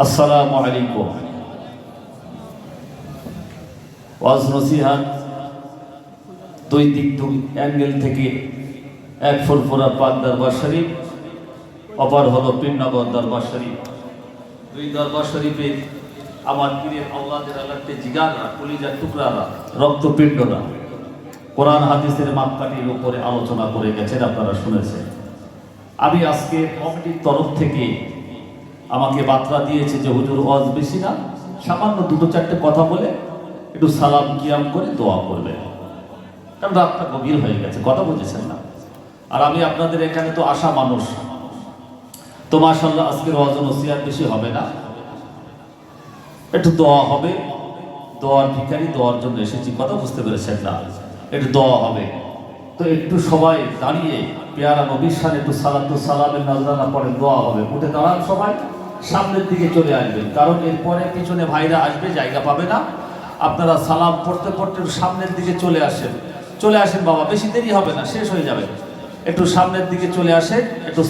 আসসালামু আলাইকুম। ওয়াজ নসিহাত, দুই দিক দুই অ্যাঙ্গেল থেকে এক ফুরফুরা পাক দরবার শরীফ, অপর হলো পিন্নগর দরবার শরীফ। দুই দরবার শরীফে আমার পীরের আল্লাহদের আল্লাহতে জিগাররা, কলিজার টুকরারা, রক্তপিণ্ডরা কোরআন হাদিসের মাপকাঠির উপরে আলোচনা করে গেছেন, আপনারা শুনেছেন। আমি আজকে কমিটির তরফ থেকে আমাকে বার্তা দিয়েছে যে হুজুর ওয়াজ বেশি না, সামান্য দুটো চারটে কথা বলে একটু সালাম কিয়াম করে দোয়া করবে কারণ রাতটা গভীর হয়ে গেছে, কথা বুঝেছেন না। আর আমি আপনাদের এখানে তো আসা মানুষ। তো মাশাল্লাহ আজকের ওয়াজ নসিহাত বেশি হবে না। একটু দোয়া হবে। দোয়ার ভিখারি দোয়ার জন্য এসেছি, কথা বুঝতে পেরেছেন না। একটু দোয়া হবে। তো একটু সবাই দাঁড়িয়ে, পেয়ারা নবীর সাথে একটু সালাতু সালামের নাজরানা পরে দোয়া হবে। উঠে দাঁড়ান সবাই। সামনের দিকে চলে আসবেন। কারণ এরপরে পিছনে ভাইরা আসবে, জায়গা পাবে না। আপনারা সালাম পড়তে পড়তে সামনের দিকে চলে আসেন। চলে আসেন বাবা, বেশি দেরি হবে না, শেষ হয়ে যাবে। একটু সামনের দিকে চলে আসেন, একটু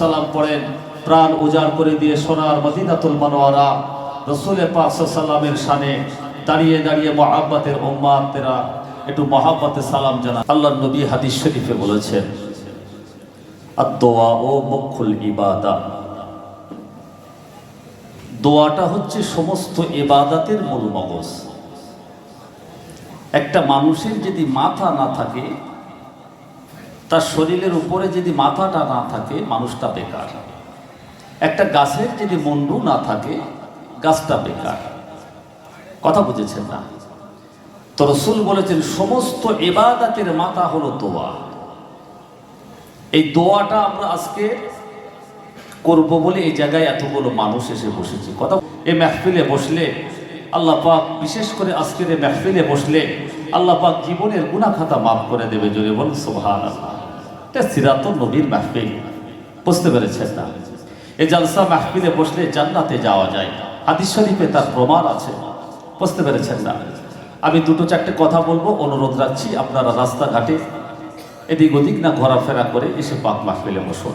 সালাম পড়েন, প্রাণ উজাড় করে দিয়ে সোনার মদিনাতুল মানোয়ারা, রসুলের পাক সাল্লামের শানে দাঁড়িয়ে দাঁড়িয়ে মহাব্বাতের ওম্মাতেরা একটু মহাব্বাতে সালাম জানা আল্লাহ নবী হাদিস শরীফে বলেছেন আদোয়া ও মুখুল ইবাদা। দোয়াটা হচ্ছে সমস্ত এবাদাতের মূল মগজ। একটা মানুষের যদি মাথা না থাকে, তার শরীরের উপরে যদি মাথাটা না থাকে, মানুষটা বেকার। একটা গাছের যদি মন্ডু না থাকে, গাছটা বেকার। কথা বুঝেছেন না? তো রসুল বলেছেন, সমস্ত এবাদাতের মাথা হলো দোয়া। এই দোয়াটা আমরা আজকে করব বলে এই জায়গায় এতগুলো মানুষ এসে বসেছে। কথা এই মেহফিলে বসলে আল্লাহ পাক, বিশেষ করে আজকের এই মেহফিলে বসলে আল্লাহ পাক জীবনের গুণা খাতা মাফ করে দেবে জোরে বলুন সোহান এটা সিরাত নবীর মেহফিল। বুঝতে পেরেছেন না? এই জালসা মাহফিলে বসলে জান্নাতে যাওয়া যায়। হাদিস শরীফে তার প্রমাণ আছে। বুঝতে পেরেছেন না? আমি দুটো চারটে কথা বলব, অনুরোধ রাখছি আপনারা রাস্তাঘাটে এদিক ওদিক না ঘোরাফেরা করে এসে পাক মাহফিলে বসুন।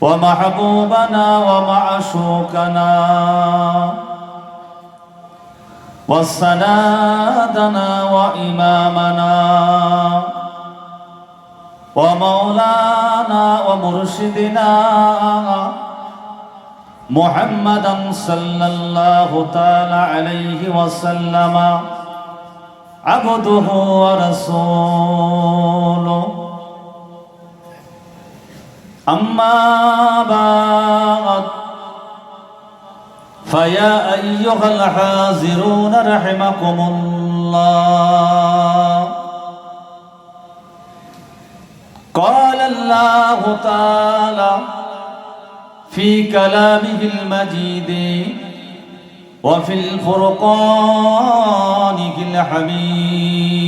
ومحبوبنا ومعشوقنا. وسنادنا وإمامنا. ومولانا ومرشدنا. محمدا صلى الله تعالى عليه وسلم. عبده ورسوله. أما بعد فيا أيها الحاضرون رحمكم الله قال الله تعالى في كلامه المجيد وفي الفرقان الحميد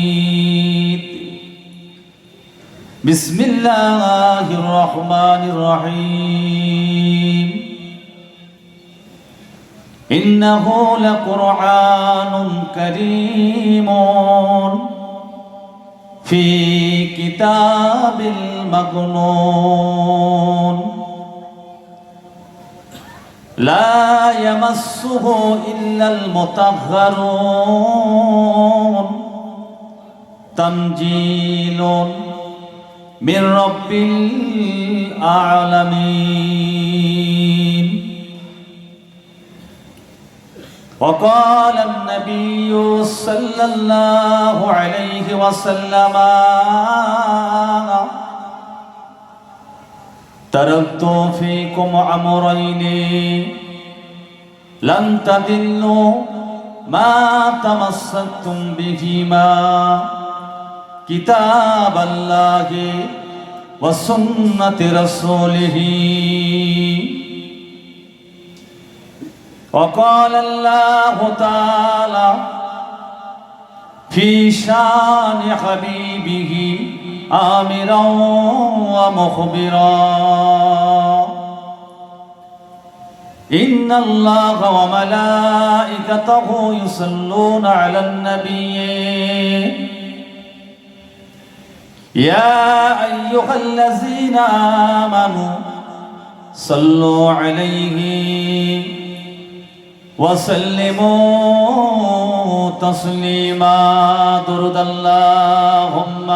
بسم الله الرحمن الرحيم إنه لقرآن كريم في كتاب المكنون لا يمسه إلا المطهرون تنجيل من رب العالمين وقال النبي صلى الله عليه وسلم تركت فيكم أمرين. لن تضلوا ما تمسكتم بهما. كتاب الله وسنة رسوله وقال الله تعالى في شان حبيبه آمرا ومخبرا إن الله وملائكته يصلون على النبي يا أيها الذين آمنوا صلوا عليه وسلموا تسليما. درد اللهم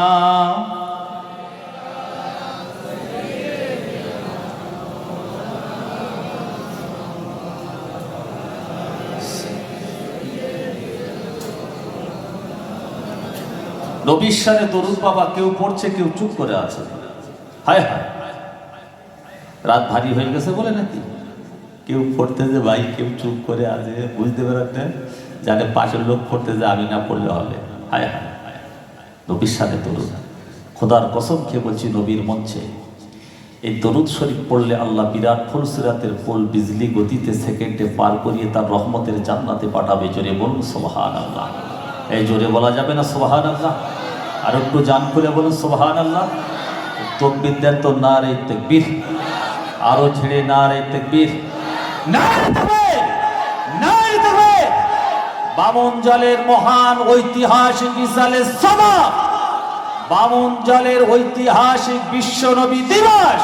নবীর সাথে দরুদ বাবা কেউ পড়ছে, কেউ চুপ করে আছে। হায় হায়। রাত ভারী হয়ে গেছে বলে নাকি? কেউ পড়তে যে ভাই, কেউ চুপ করে আছে, বুঝতে পারেন জানে পাশের লোক পড়তে যে আমি না পড়লে হবে। হায় হায়। নবীর সাথে দরুদ খোদার কসম খেয়ে বলছি, নবীর মঞ্চে এই দরুদ শরীফ পড়লে আল্লাহ বিরাট ফুলসিরাতের পোল বিজলি গতিতে সেকেন্ডে পার করিয়ে তার রহমতের জান্নাতে পাঠাবে জোরে বলুন সোহান আল্লাহ এই জোরে বলা যাবে না সোহান আল্লাহ আর একটু জান খুলে বলুন সোহান আল্লাহ তকবির তো না রে তেকবির। আরও ছেড়ে না রে তেকবির! না! না বামন জলের মহান ঐতিহাসিক ইসালে সভা। বামন জলের ঐতিহাসিক বিশ্ব নবী দিবস।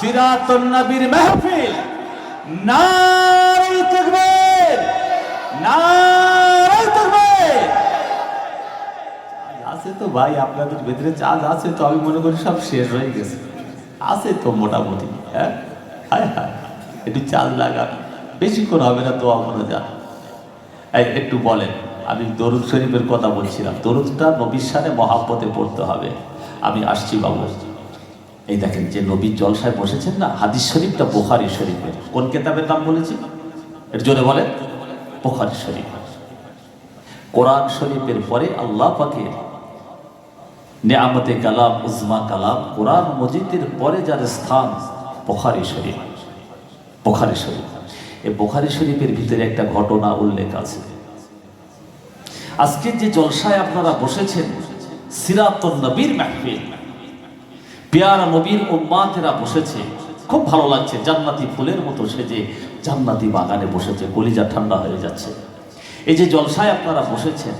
সিরাতুন নবীর মেহফিল। নারী তাকবীর! নারী তাকবীর আছে তো ভাই, আপনাদের ভেতরে চাঁদ আছে তো আমি মনে করি সব শেষ হয়ে গেছে। আছে তো মোটামুটি হ্যাঁ? হায় হায় একটু চাল লাগান। বেশিক্ষণ হবে না তো আমরা যান। এই, একটু বলেন, আমি দরুদ শরীফের কথা বলছিলাম। দরুদটা নবীর সাথে মহাব্বতে পড়তে হবে। আমি আসছি বাবু। এই দেখেন যে নবীর জলসায় বসেছেন না, হাদিস শরীফটা বোখারি শরীফের। কোন কেতাবের নাম বলেছি? এর জোরে বলেন। বোখারি শরীফ। কোরআন শরীফের পরে আল্লাহ পাকের নিয়ামতে কালাম, উজমা কালাম, কোরআন মজিদের পরে যার স্থান বোখারি শরীফ। বোখারি শরীফ। এই বোখারি শরীফের ভিতরে একটা ঘটনা উল্লেখ আছে। আজকে যে জলসায় আপনারা বসেছেন, সিরাতুন নবীর মাহফিল, পেয়ারা নবীর উম্মাতেরা বসেছে, খুব ভালো লাগছে, জান্নাতি ফুলের মতো সেজে জান্নাতি বাগানে বসেছে, কলিজা ঠান্ডা হয়ে যাচ্ছে। এই যে জলসায় আপনারা বসেছেন,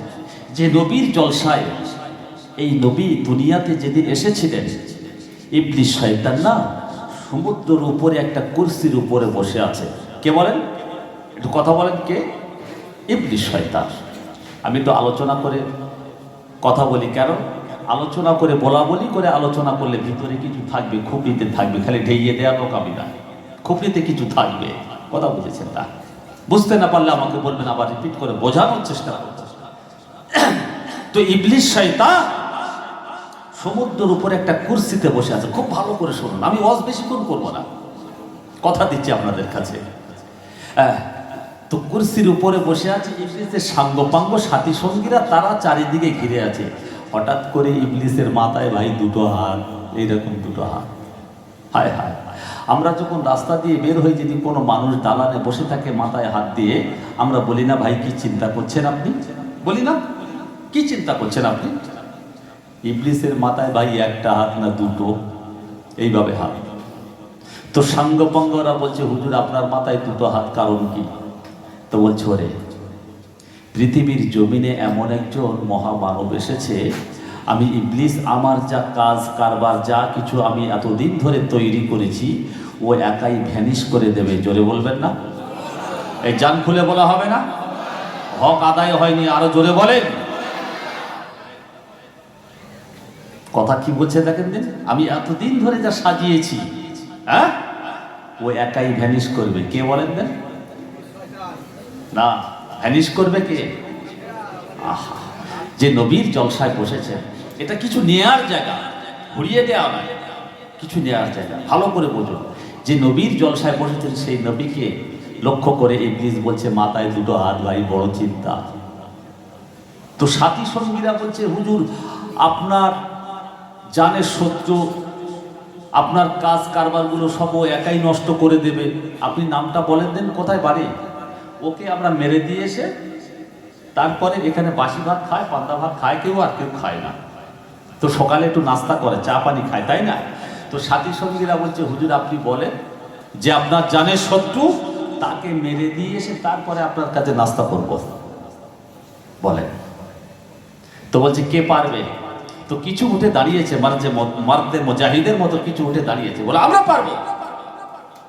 যে নবীর জলসায় এই নবী দুনিয়াতে যেদিন এসেছিলেন ইবলিশ শয়তান না সমুদ্রের উপরে একটা কুর্সির উপরে বসে আছে। কে বলেন? একটু কথা বলেন কে? ইবলিশ শয়তান। আমি তো আলোচনা করে কথা বলি কেন? আলোচনা করে বলা বলি করে আলোচনা করলে ভিতরে কিছু থাকবে, খুপড়িতে থাকবে, খালি ঢেইয়ে দেওয়া লোক আমি না। খুপড়িতে কিছু থাকবে, কথা বুঝেছেন না বুঝতে না পারলে আমাকে বলবেন, আবার রিপিট করে বোঝানোর চেষ্টা করতে তো ইবলিশ শয়তান সমুদ্রের উপরে একটা কুর্সিতে বসে আছে। খুব ভালো করে শুনুন, আমি ওয়াজ বেশিক্ষণ করব না। কথা দিচ্ছি আপনাদের কাছে। তো কুর্সির উপরে বসে আছে ইবলিসের সাঙ্গপাঙ্গ সাথী সঙ্গীরা, তারা চারিদিকে ঘিরে আছে। হঠাৎ করে ইবলিসের মাথায়, ভাই, দুটো হাত। এইরকম দুটো হাত। হায় হায়। আমরা যখন রাস্তা দিয়ে বের হই, যদি কোনো মানুষ দালানে বসে থাকে মাথায় হাত দিয়ে, আমরা বলি, না ভাই, কি চিন্তা করছেন আপনি? বলি, না, কি চিন্তা করছেন আপনি? ইবলিসের মাথায় ভাই একটা হাত না দুটো, এইভাবে হাত। তো সাঙ্গপঙ্গরা বলছে, হুজুর, আপনার মাথায় দুটো হাত, কারণ কি? তো বলছে, ওরে, পৃথিবীর জমিনে এমন একজন মহামানব এসেছে, আমি ইবলিস, আমার যা কাজ, কারবার, যা কিছু আমি এতদিন ধরে তৈরি করেছি, ও একাই ভ্যানিশ করে দেবে, জোরে বলবেন না? এই জান খুলে বলা হবে না? হক আদায় হয়নি, আরও জোরে বলেন। কথা কি বলছে দেখেন দিন? আমি এতদিন ধরে যা সাজিয়েছি হ্যাঁ? ও একাই ভ্যানিশ করবে। কে বলেন দেন? না ভ্যানিশ করবে কে? আহা, যে নবীর জলসায় বসেছেন এটা কিছু নেয়ার জায়গা, ঘুরিয়ে দেওয়া নয়। কিছু নেয়ার জায়গা, ভালো করে বোঝো। যে নবীর জলসায় বসেছেন সেই নবীকে লক্ষ্য করে ইবলিস বলছে, মাথায় দুটো হাত ভাই, বড় চিন্তা। তো সাথী সঙ্গীরা বলছে, হুজুর, আপনার জানের শত্রু আপনার কাজ কারবারগুলো সব ও একাই নষ্ট করে দেবে। আপনি নামটা বলেন দেন, কোথায় বাড়ি? ওকে আমরা মেরে দিয়ে এসে তারপরে এখানে বাসি ভাত খায়, পান্তা ভাত খায়, কেউ আর কেউ খায় না। তো সকালে একটু নাস্তা করে, চা পানি খায়, তাই না? তো সাথী সঙ্গীরা বলছে, হুজুর, আপনি বলেন যে আপনার জানের শত্রু তাকে মেরে দিয়ে এসে তারপরে আপনার কাছে নাস্তা করব। বলেন। তো বলছে, কে পারবে? তো কিছু উঠে দাঁড়িয়েছে যে মারদের মুজাহিদের মতো কিছু উঠে দাঁড়িয়েছে। বলে, আমরা পারব।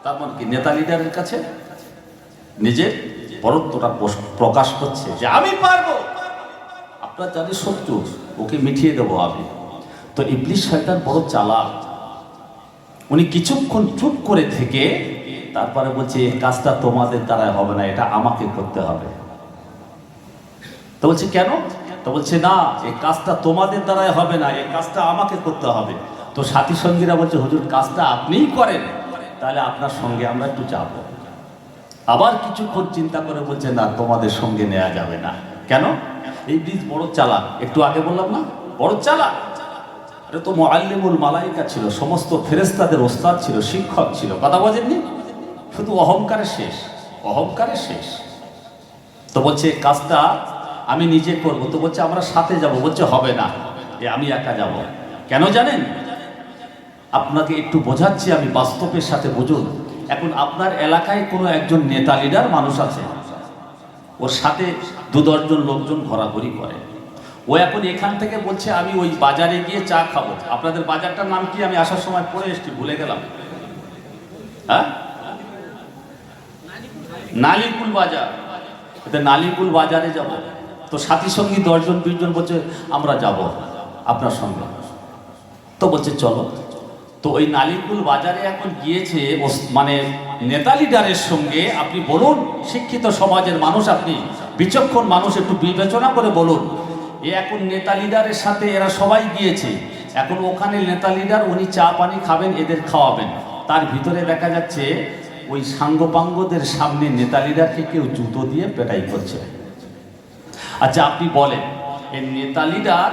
তার মানে কি, নেতা লিডারের কাছে নিজের বরত্বটা পোষ- প্রকাশ করছে যে, আমি পারব। আপনার যাদের শত্রু, ওকে মিঠিয়ে দেবো আমি। তো ইবলিশ শয়তান বড় চালাক। উনি কিছুক্ষণ চুপ করে থেকে তারপরে বলছে, এই কাজটা তোমাদের দ্বারা হবে না, এটা আমাকে করতে হবে। তো বলছে, কেন? তো বলছে, না এই কাজটা তোমাদের দ্বারাই হবে না এই কাজটা আমাকে করতে হবে। তো সাথী সঙ্গীরা বলছে, হুজুর, কাজটা আপনিই করেন, তাহলে আপনার সঙ্গে আমরা একটু যাব। আবার কিছুক্ষণ চিন্তা করে বলছে, না, তোমাদের সঙ্গে নেওয়া যাবে না। কেন? এই ব্রিজ বড় চালাক, একটু আগে বললাম না? বড় চালাক। এটা তো মোয়াল্লিমুল মালাইকা ছিল, সমস্ত ফেরেস্তাদের ওস্তাদ ছিল, শিক্ষক ছিল, কথা বোঝেননি শুধু অহংকারে শেষ অহংকারে শেষ। তো বলছে কাজটা আমি নিজে করব। তো বলছে, আমরা সাথে যাব। বলছে, হবে না। এ আমি একা যাব। কেন জানেন? আপনাকে একটু বোঝাচ্ছি আমি, বাস্তবের সাথে বুঝুন। এখন আপনার এলাকায় কোনো একজন নেতা, লিডার মানুষ আছে। ওর সাথে দু দশজন লোকজন ঘোরাঘুরি করে। ও এখন এখান থেকে বলছে, আমি ওই বাজারে গিয়ে চা খাব। আপনাদের বাজারটার নাম কি? আমি আসার সময় পড়ে এসছি, ভুলে গেলাম। হ্যাঁ? নালিকুল বাজার। নালিকুল বাজারে যাব। তো সাথী সঙ্গী দশজন, বিশজন বলছে, আমরা যাব আপনার সঙ্গে। তো বলছে, চলো। তো ওই নালিকুল বাজারে এখন গিয়েছে মানে নেতা লিডারের সঙ্গে। আপনি বলুন, শিক্ষিত সমাজের মানুষ আপনি, বিচক্ষণ মানুষ, একটু বিবেচনা করে বলুন। এ এখন নেতা লিডারের সাথে এরা সবাই গিয়েছে। এখন ওখানে নেতা লিডার, উনি চা পানি খাবেন, এদের খাওয়াবেন। তার ভিতরে দেখা যাচ্ছে, ওই সাঙ্গপাঙ্গদের সামনে নেতা লিডারকে কেউ জুতো দিয়ে পেটাই করছে। আচ্ছা আপনি বলেন, এই নেতা লিডার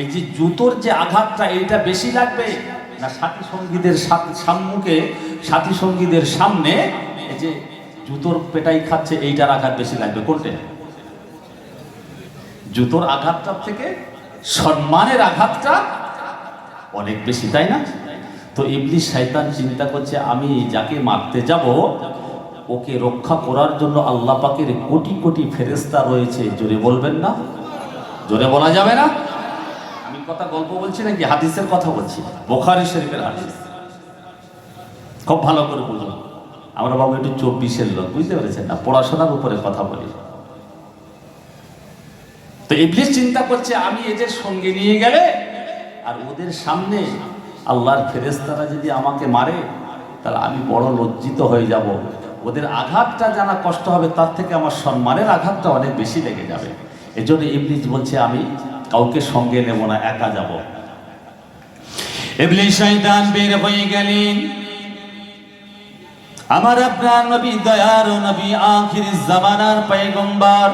এই যে জুতোর যে আঘাতটা, এইটা বেশি লাগবে না সাথী সঙ্গীদের সম্মুখে, সাথী সঙ্গীদের সামনে এই যে জুতোর পেটাই খাচ্ছে, এইটার আঘাত বেশি লাগবে? কোনটা? জুতোর আঘাতটার থেকে সম্মানের আঘাতটা অনেক বেশি, তাই না? তো ইবলিশ শয়তান চিন্তা করছে, আমি যাকে মারতে যাব ওকে রক্ষা করার জন্য আল্লাহ পাকের কোটি কোটি ফেরেস্তা রয়েছে। জোরে বলবেন না? জোরে বলা যাবে না? আমি কথা গল্প বলছি নাকি? হাদিসের কথা বলছি। বোখারি শরীফের হাদিস। খুব ভালো করে বুঝুন আমরা বাবু একটু চব্বিশের লোক, বুঝতে পেরেছেন না? পড়াশোনার উপরে কথা বলি। তো ইবলিশ চিন্তা করছে, আমি এদের সঙ্গে নিয়ে গেলে আর ওদের সামনে আল্লাহর ফেরেস্তারা যদি আমাকে মারে, তাহলে আমি বড় লজ্জিত হয়ে যাব। ওদের আঘাতটা জানা কষ্ট হবে, তার থেকে আমার সম্মানের আঘাতটা অনেক বেশি লেগে যাবে। এজন্য ইবলিশ বলছে, আমি কাউকে সঙ্গে নেব না, একা যাব। ইবলিস শয়তান বের হয়ে গেলেন। আমার আপনার নবী দয়ার নবী আখির জামানার পয়গম্বর,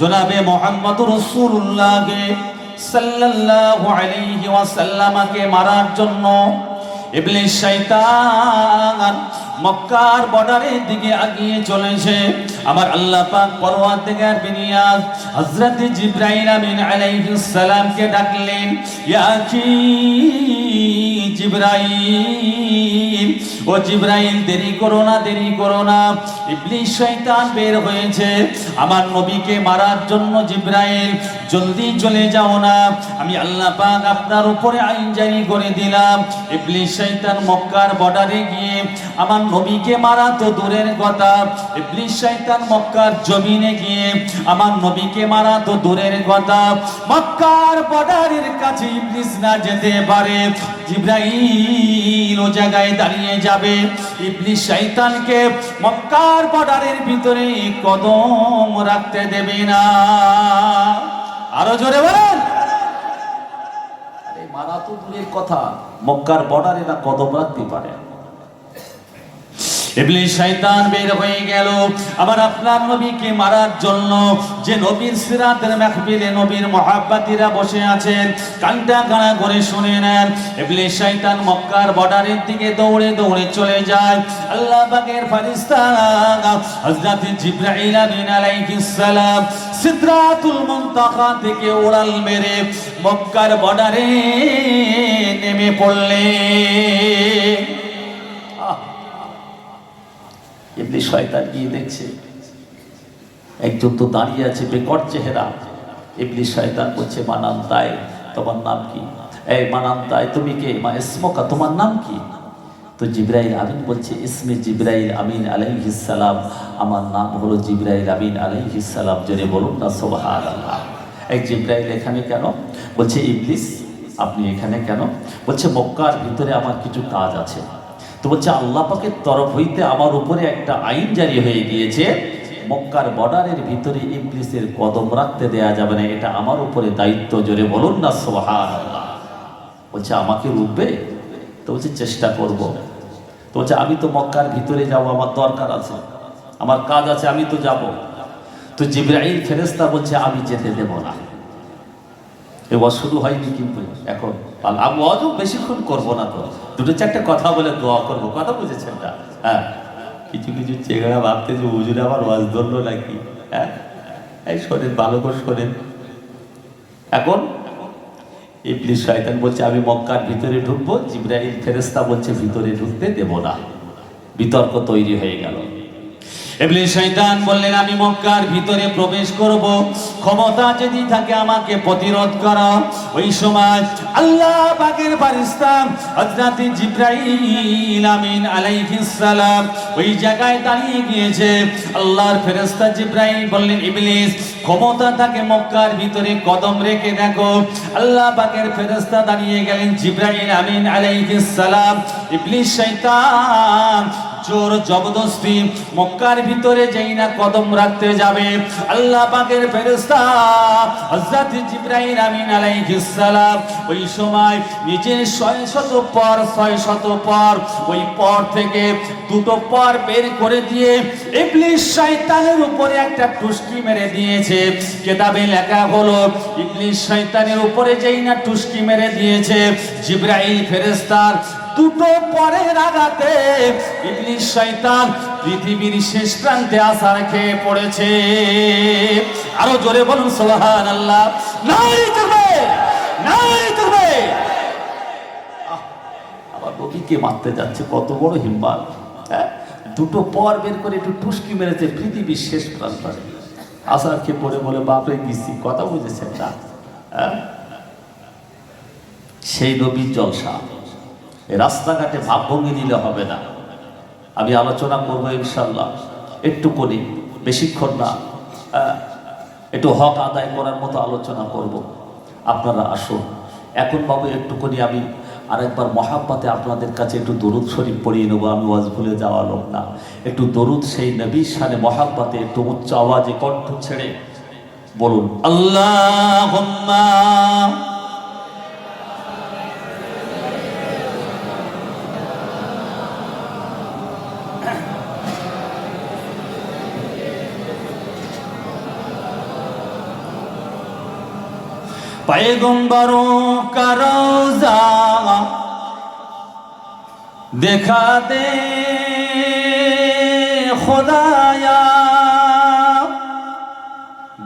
জনাবে মোহাম্মদ রাসূলুল্লাহকে সাল্লাল্লাহু আলাইহি ওয়াসাল্লামকে মারার জন্য ইবলিস শয়তান মক্কার বর্ডারের দিকে আগিয়ে চলেছে। আমার আল্লাহ পাক পরওয়ার থেকে বিনিয়াজ হযরত জিব্রাইল আমিন আলাইহিস সালামকে ডাকলেন, ইয়া কি জিব্রাইল, ও জিব্রাইল, দেরি করো না, দেরি করো না। ইবলিস শয়তান বের হয়েছে। আমার নবীকে মারার জন্য জিব্রাইল, জলদি চলে যাও না। আমি আল্লাহ পাক আপনার উপরে আইন জারি করে দিলাম। ইবলিস শয়তান মক্কার বর্ডারে গিয়ে আমার নবীকে মারা তো দূরের কথা। ইবলিস শয়তান মক্কার জমিনে গিয়ে আমার নবীকে মারা তো দূরের কথা। মক্কার বর্ডারের কাছে ইবলিস না যেতে পারে। জিব্রাইল ও জায়গায় দাঁড়িয়ে যাবে। ইবলিস শয়তানকে মক্কার বর্ডারের ভিতরে কদম রাখতে দেবে না। আরও জোরে বলেন। মারা তো দূরের কথা। মক্কার বর্ডারে না কদম রাখতে পারে। ইবলিস শয়তান বের হয়ে গেল। আবার আপনার নবীকে মারার জন্য যে নবীর সিরাতের মাহফিলে নবীর মহাব্বাতিরা বসে আছেন, কানটা কানা করে শুনে নেন। ইবলিস শয়তান মক্কার বর্ডারের দিকে দৌড়ে দৌড়ে চলে যায়। আল্লাহ পাকের ফেরেশতা হযরত জিবরাইল আলাইহিস সালাম সিদরাতুল মুনতাহা থেকে উড়াল মেরে মক্কার বর্ডারে নেমে পড়লেন। এমনি শয়তান গিয়ে দেখছে। একজন তো দাঁড়িয়ে আছে, বেকট চেহারা। এমনি শয়তান বলছে মানান তাই তোমার নাম কি? এই মানান তাই তুমি কে? মা ইসমকা, তোমার নাম কি? তো জিব্রাইল আমিন বলছে, ইসমে জিব্রাইল আমিন আলাইহিস সালাম, আমার নাম হলো জিব্রাইল আমিন আলাইহিস সালাম জেনে বলুন না, সুবহানাল্লাহ। এক জিব্রাইল, এখানে কেন? বলছে, ইবলিস, আপনি এখানে কেন? বলছে, মক্কার ভিতরে আমার কিছু কাজ আছে। তো বলছে, আল্লাহ পাকের তরফ হইতে আমার উপরে একটা আইন জারি হয়ে গিয়েছে। মক্কার বর্ডারের ভিতরে ইবলিসের কদম রাখতে দেয়া যাবে না, এটা আমার উপরে দায়িত্ব, জোরে বলুন না সোহান বলছে, আমাকে রুখবে? তো বলছে, চেষ্টা করব। তো বলছে, আমি তো মক্কার ভিতরে যাব, আমার দরকার আছে, আমার কাজ আছে, আমি তো যাব। তো জিব্রাইল ফেরেস্তা বলছে, আমি যেতে দেব না। এবার শুরু হয়নি কিন্তু এখন। আমি অজও বেশিক্ষণ করব না তো। দুটো চারটে কথা বলে দোয়া করব। কথা বুঝেছেন না? হ্যাঁ। কিছু কিছু চেহারা ভাবতে যে উজুরে আবার ওয়াজ ধরলো নাকি? হ্যাঁ? এই শোনেন, ভালো করে শোনেন। এখন ইবলিস শয়তান বলছে, আমি মক্কার ভিতরে ঢুকবো, জিব্রাইল ফেরেস্তা বলছে, ভিতরে ঢুকতে দেব না। বিতর্ক তৈরি হয়ে গেল। ইবলিস শয়তান বললেন, আমি মক্কার ভিতরে প্রবেশ করব। ক্ষমতা যদি থাকে আমাকে প্রতিরোধ করো। ওই সময় আল্লাহ পাকের ফেরেশতা হযরত জিবরাইল আমিন আলাইহিস সালাম ওই জায়গায় দাঁড়িয়ে গিয়েছে। আল্লাহর ফেরেশতা জিবরাইল বললেন, ইবলিস, ক্ষমতা থাকে মক্কার ভিতরে, কদম রেখে দেখো। আল্লাহ পাকের ফেরেশতা দাঁড়িয়ে গেলেন, জিবরাইল আমিন আলাইহিস সালাম, ইবলিস, শয়তান, জোর জবরদস্তি। মক্কার ভিতরে যেই না কদম রাখতে যাবে, আল্লাহ পাকের ফেরেশতা হযরত জিবরাইল আমিন আলাইহিস সালাম ওই সময় নিজের ছয় শত পর, ছয় শত পর, ওই পর থেকে দুটো পর বের করে দিয়ে ইবলিস শয়তানের উপরে একটা টুস্কি মেরে দিয়েছে। কেতাবে লেখা হলো, ইবলিস শয়তানের উপরে যেই না টুস্কি মেরে দিয়েছে, জিবরাইল ফেরেশতার দুটো পরের আঘাতে ইবলিস শয়তান পৃথিবীর শেষ প্রান্তে আসার খেয়ে পড়েছে। আরও জোরে বলুন, সুবহানাল্লাহ। নাই করবে নাই করবে। আবার মারতে যাচ্ছে? কত বড় হিম্মাল হ্যাঁ? দুটো পর বের করে একটু টুস্কি মেরেছে পৃথিবীর শেষ প্রান্তরে। আসার খেয়ে পড়ে বলে, বাপরে গিয়েছি কথা বুঝেছেন না হ্যাঁ? সেই নবীর জলসা। রাস্তাঘাটে ভাবভঙ্গি নিলে হবে না। আমি আলোচনা করব ইনশাল্লাহ একটু করি বেশিক্ষণ না একটু হক আদায় করার মতো আলোচনা করব। আপনারা আসুন। এখন বাবু একটু করি আমি আরেকবার মহাব্বাতে আপনাদের কাছে একটু দরুদ শরীফ পড়িয়ে নেব, আমি ওয়াজ ভুলে যাওয়া লোক না। একটু দরুদ সেই নবীর সানে মহাব্বাতে, একটু উচ্চ আওয়াজে কণ্ঠ ছেড়ে বলুন, আল্লাহুম্মা पैगंबरों का रोजा दिखा दे खुदाया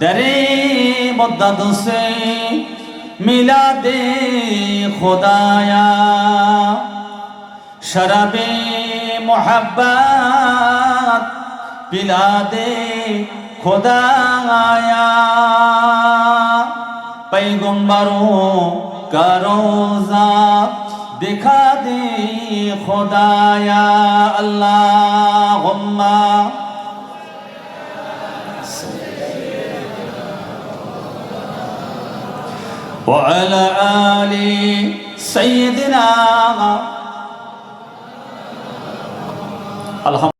दरे मुद्दत से मिला दे खुदाया शराबे मोहब्बत पिला दे खुदाया पैगंबरों का रोजा दिखा दे खुदाया अल्लाह وعلى آل سيدنا الحمد